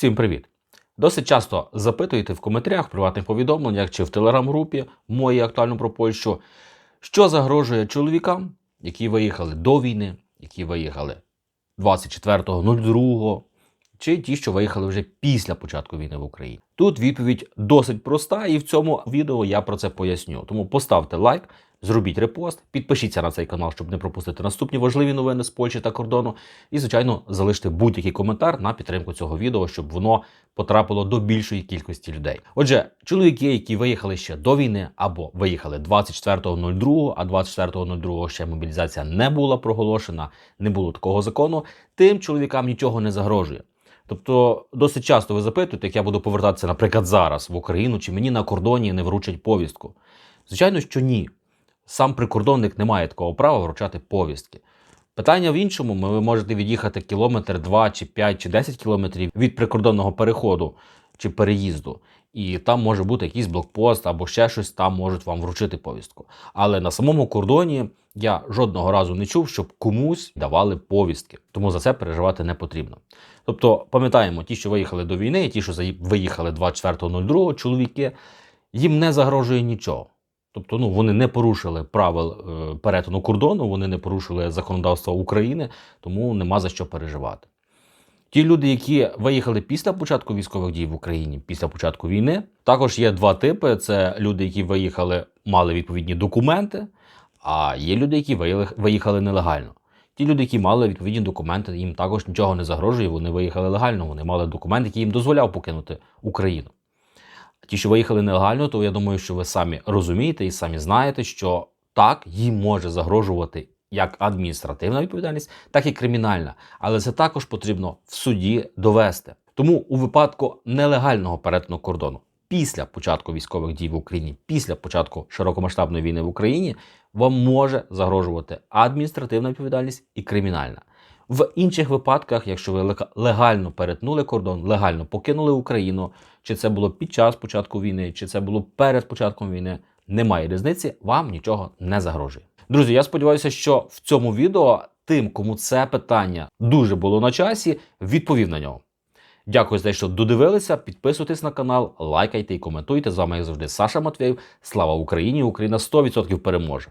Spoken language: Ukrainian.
Всім привіт! Досить часто запитуєте в коментарях, в приватних повідомленнях чи в телеграм-групі моїй актуально про Польщу, що загрожує чоловікам, які виїхали до війни, які виїхали 24.02, чи ті, що виїхали вже після початку війни в Україні. Тут відповідь досить проста, і в цьому відео я про це поясню. Тому поставте лайк, зробіть репост, підпишіться на цей канал, щоб не пропустити наступні важливі новини з Польщі та кордону. І, звичайно, залиште будь-який коментар на підтримку цього відео, щоб воно потрапило до більшої кількості людей. Отже, чоловіки, які виїхали ще до війни або виїхали 24.02, а 24.02 ще мобілізація не була проголошена, не було такого закону, тим чоловікам нічого не загрожує. Тобто досить часто ви запитуєте, як я буду повертатися, наприклад, зараз в Україну, чи мені на кордоні не вручать повістку. Звичайно, що ні. Сам прикордонник не має такого права вручати повістки. Питання в іншому: ви можете від'їхати кілометр, два, чи 5, чи 10 кілометрів від прикордонного переходу чи переїзду, і там може бути якийсь блокпост або ще щось, там можуть вам вручити повістку. Але на самому кордоні я жодного разу не чув, щоб комусь давали повістки, тому за це переживати не потрібно. Тобто, пам'ятаємо, ті, що виїхали до війни, і ті, що виїхали 24.02, чоловіки, їм не загрожує нічого. Тобто, ну вони не порушили правил е, перетину кордону, вони не порушили законодавство України, тому нема за що переживати. Ті люди, які виїхали після початку військових дій в Україні, після початку війни, також є два типи: це люди, які виїхали, мали відповідні документи, а є люди, які виїхали нелегально. Ті люди, які мали відповідні документи, їм також нічого не загрожує, вони виїхали легально, вони мали документ, який їм дозволяв покинути Україну. Ті, що виїхали нелегально, то я думаю, що ви самі розумієте і самі знаєте, що так їм може загрожувати як адміністративна відповідальність, так і кримінальна. Але це також потрібно в суді довести. Тому у випадку нелегального перетину кордону після початку військових дій в Україні, після початку широкомасштабної війни в Україні, вам може загрожувати адміністративна відповідальність і кримінальна. В інших випадках, якщо ви легально перетнули кордон, легально покинули Україну, чи це було під час початку війни, чи це було перед початком війни, немає різниці, вам нічого не загрожує. Друзі, я сподіваюся, що в цьому відео тим, кому це питання дуже було на часі, відповів на нього. Дякую за те, що додивилися. Підписуйтесь на канал, лайкайте і коментуйте. З вами, як завжди, Саша Матвєєв. Слава Україні! Україна 100% переможе!